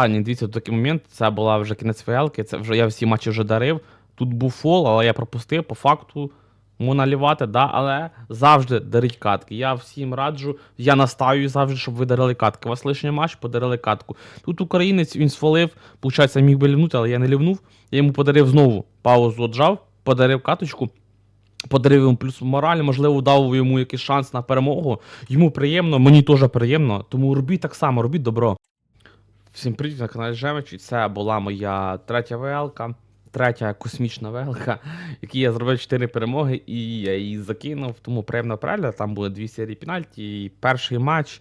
А, ні, дивіться, такий момент, це була вже кінець ФЛки, це вже я всі матчі вже дарив. Тут був фол, але я пропустив, по факту можна лівати, да, але завжди дарить катки. Я всім раджу, я настаю завжди, щоб ви дарили катки. У вас лишній матч, подарили катку. Тут українець він свалив, получається, міг би лівнути, але я не лівнув. Я йому подарив знову паузу отжав, подарив каточку. Подарив йому плюс мораль, можливо, дав йому якийсь шанс на перемогу. Йому приємно, мені теж приємно. Тому робіть так само, робіть добро. Всім привіт на каналі Жемич. І це була моя третя ВЛК, третя космічна ВЛК, якій я зробив 4 перемоги, і я її закинув. Тому приємно перегляд. Там буде дві серії пенальті, і перший матч,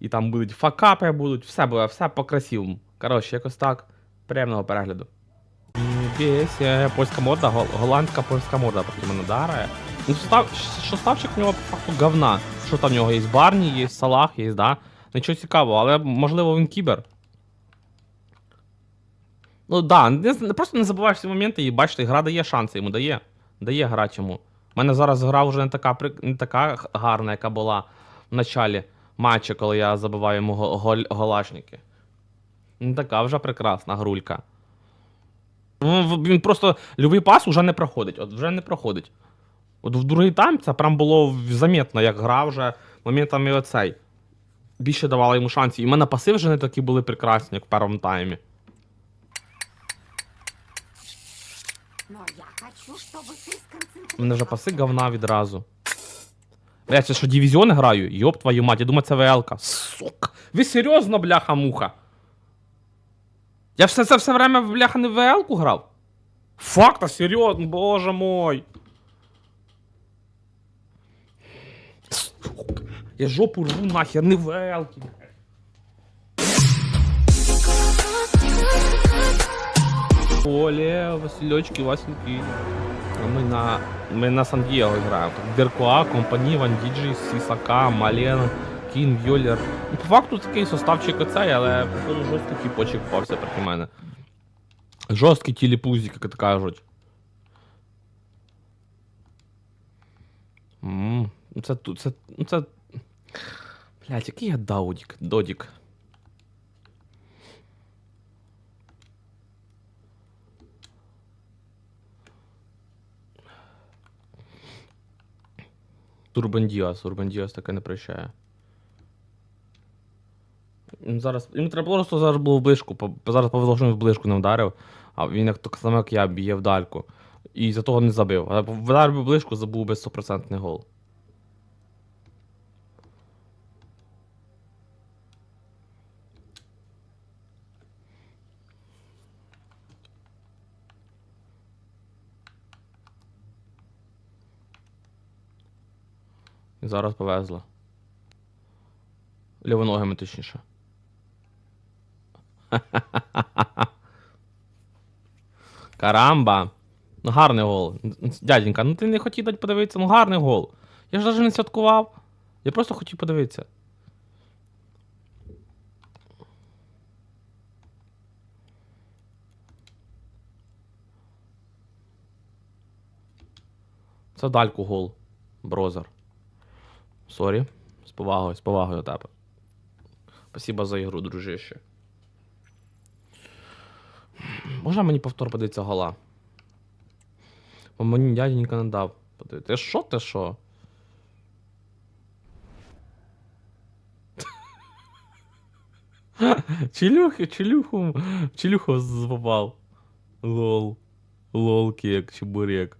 і там будуть факапи, будуть, все буде, все по-красивому. Коротше, якось так. Приємного перегляду. Бєся, польська морда, гол- голландська польська морда проти мене дарає. Ну, став, що ставчик в нього по факту говна. Що там в нього є Барні, є Салах, є, да? Нічого цікавого, але можливо він кібер. Ну да, не, просто не забуваєш ці моменти і бачите, гра дає шанси йому, дає. Дає гра йому. У мене зараз гра вже не така, не така гарна, яка була в началі матчу, коли я забиваю йому го- голашники. Не така вже прекрасна грулька. Ну, Він просто любий пас вже не проходить. От вже не проходить. От в другий тайм це прям було заметно, як гра вже моментами оцей. Більше давала йому шансів. І в мене паси вже не такі були прекрасні, як в першому таймі. Но я хочу, чтобы ты сконцентрировался. У мене вже паси говна відразу. Бля, це що дивізіони граю? Йоп твою мать, я думаю, це ВЛК. Сука. Ви серйозно, бляха-муха? Я все це все время бляха не в ВЛ-ку грав? Факт, а серйозно, боже мой. Сука. Я жопу рву нахер, не в ВЛ-ки. Оле, Васильочки, Васильки. Ми на, ми на Сан-Дієго граємо. Деркуа, Компані, Ван Діджі, Сісака, Мален, Кін, Вьолер. Ну, по факту такий составчик оцей, але жорсткий тіпочок попався проти мене. Жорсткий тіліпузик, як то кажуть. М, ну Це це, ну це... Блять, який я даудік, додік. Турбан Діас, Урбан Діас таке не прощає. Він Зараз, йому треба просто зараз було в ближку. Зараз повезло, що він в ближку не вдарив, а він як так само, як я, б'є в дальку. І за того не забив. Але вдарив в ближку, забув би 100% гол. Зараз повезло. Лівоногими точніше. Карамба. Ну гарний гол. Дяденька, ну ти не хотів дати подивитися, ну гарний гол. Я ж навіть не святкував. Я просто хотів подивитися. Це дальку гол. Брозер. Сорі. З повагою, з повагою тебе. Спасибо за ігру, дружище. Можна мені повтор подивитися гола? Бо мені дяденька не дав. Ти що, ти що? Челюхи, челюху, челюху збивав. Лол. Лол кек, чебурек.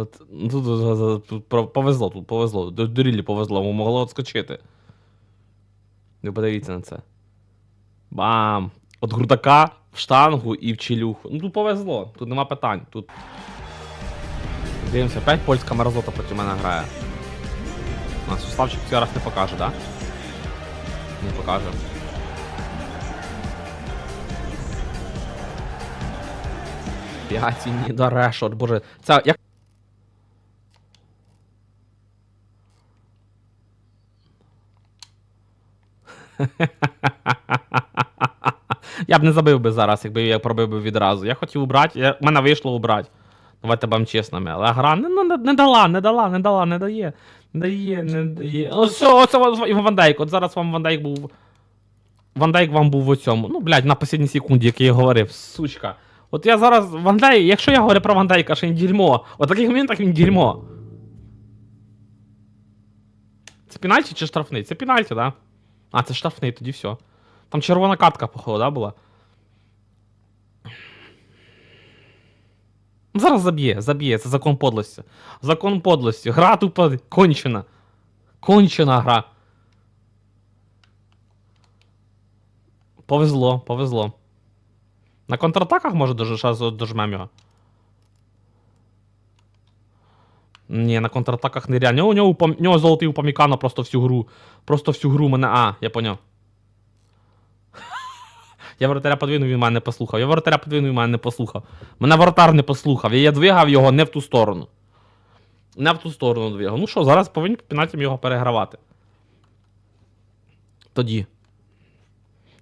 От, ну, тут, тут, тут повезло, тут повезло. До Дурілі повезло, могло отскочити. Ви подивіться на це. Бам! От грудака в штангу і в челюху. Ну тут повезло, тут нема питань. Тут. Дивимося, опять польська мерзота проти мене грає. У нас Славчик цей раз не покаже, да? Не покаже. П'ять ні, да решот, боже. Це як. Я б не забив би зараз, якби я пробив би відразу. Я хотів убрати, в мене вийшло убрати. Давайте будемо чесними. Але гра не, не, не дала, не дала, не дала, не дає. Не дає, не дає. Ось все, оце вам Ван От зараз вам Ван Дейк був. Ван Дейк вам був в цьому. Ну, блядь, на останній секунді, як я говорив, сучка. От я зараз Ван Дейк, якщо я говорю про Ван Дейка, що він дерьмо, от в таких моментах він дерьмо. Це пенальті чи штрафний? Це пенальті, так? Да? А, це штрафний, тоді все. Там червона катка, походу, да, була? Зараз заб'є, заб'є, це закон подлості. Закон подлості. Гра тупо кончена. Кончена гра. Повезло, повезло. На контратаках може дожмем його. Ні, на контратаках нереально. У нього, у нього золотий упамікано просто всю гру. Просто всю гру мене. А, я поняв. Я воротаря подвинув, він мене не послухав. Я воротаря подвинув, він мене не послухав. Мене воротар не послухав. Я двигав його не в ту сторону. Не в ту сторону двигав. Ну що, зараз повинні по пенальтям його перегравати. Тоді.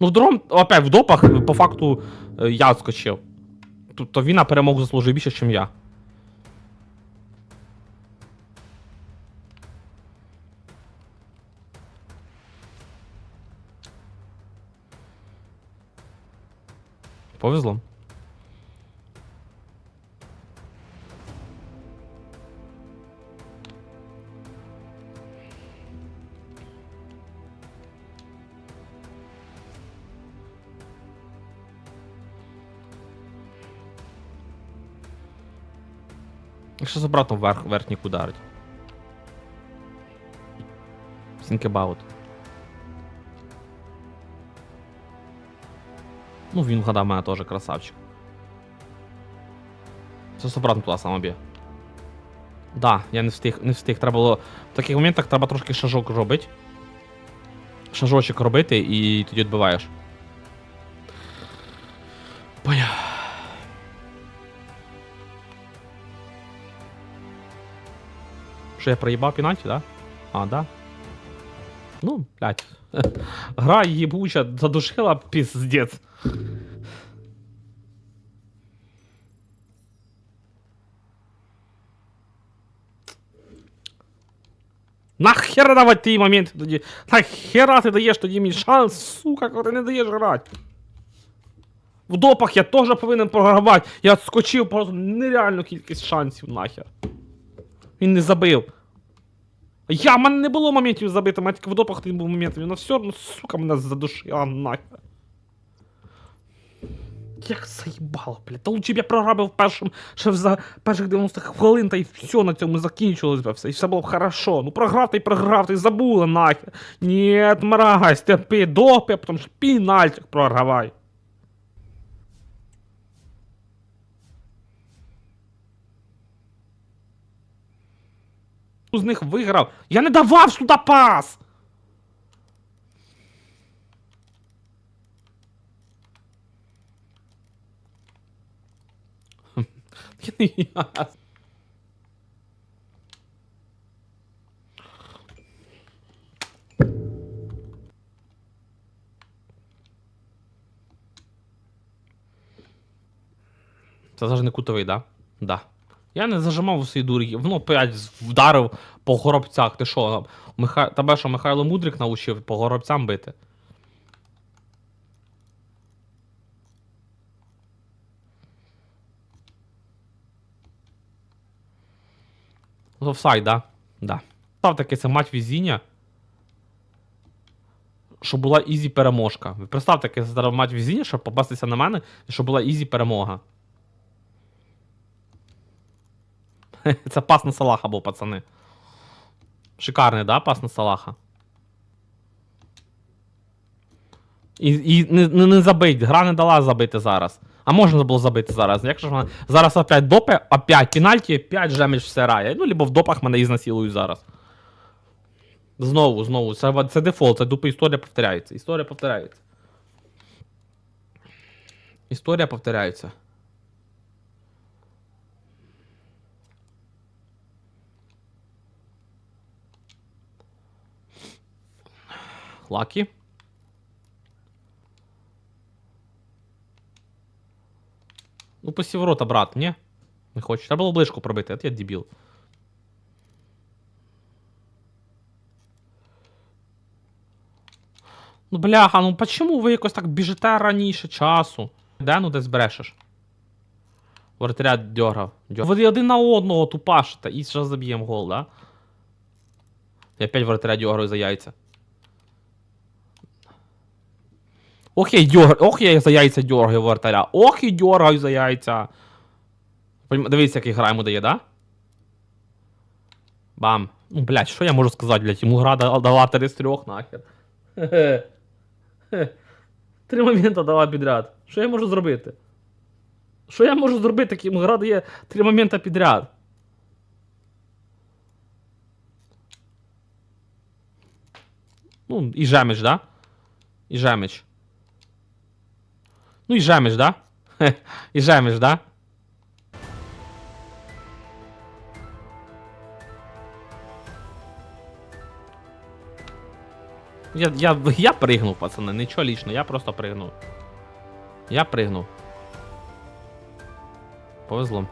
Ну, в другому, опять, в допах, по факту, е, я скочив. Тобто він на перемогу заслужив більше, ніж я. Повезло. Якщо обратно вверх, верхнік ударить. Think about. Ну, він вгадав мене теж красавчик. Це обратно туди саме б'є. Да, я не встиг, не встиг. Треба було. В таких моментах треба трошки шажок робити. Шажочок робити і тоді відбиваєш. Поняв. Що я проїбав пенальті, да? А, да? Ну, блядь. Гра їбуча задушила піздець. Нахера давати ті моменти тоді? Нахера ти даєш тоді мені шанс, сука, коли ти не даєш грати? В допах я теж повинен програвати. Я отскочив просто нереальну кількість шансів нахер. Він не забив. Я, в мене не було моментів забити, тільки в допах не був моментів. Вона все одно, сука, мене задушила нахер. Як заїбало, блядь. Та лучше б я програбив першим, ще за перших 90 хвилин, та й все на цьому закінчилось би все. І все було б хорошо. Ну програв та й програв, та забула нахер. Ні, мразь, терпи, допи, а потім ж пінальтик програвай. з них виграв. Я не давав сюди пас. Я не я. Це навіть не кутовий, да? Да. Я не зажимав у свої дурі. Воно опять вдарив по горобцях. Ти що? Миха... Тебе що Михайло Мудрик навчив по горобцям бити? Офсайд, да? Да. Став таки це мать везіння. Щоб була ізі переможка. Ви представте, таке зараз мать везіння, щоб попастися на мене, і щоб була ізі перемога. Це пас на Салаха був, пацани. Шикарний, да, пас на Салаха. І, і не, не, не забить, гра не дала забити зараз. А можна було забити зараз. Якщо ж вона зараз опять допи, опять пенальті, опять жеміч все рає. Ну, либо в допах мене ізнасилують зараз. Знову, знову. Це, це дефолт, це дупа історія повторяється. Історія повторяється. Історія повторяється. Лакі. Ну, посів рота, брат, ні? Не хочу. Треба було ближку пробити, от я дебіл. Ну бляха, ну почему ви якось так біжите раніше часу? Де ну десь брешеш? Воротаря дьоргав. дьоргав. Ви один на одного тупашите і зараз заб'ємо гол, да? Я опять воротаря дьоргаю за яйця. Ох я дьор... Ох я за яйця дьоргаю воротаря. Ох і дьоргаю за яйця. Дивіться, який гра йому дає, да? Бам. Ну, блядь, що я можу сказати, блядь? Йому гра дала 3 з 3 нахер. Три моменти дала підряд. Що я можу зробити? Що я можу зробити, як гра дає три моменти підряд? Ну, і жемич, да? І жемич. Ну і жемич, да? Хе, І да? Я, я, я пригнув, пацани, нічого лічно, я просто пригнув. Я пригнув. Повезло.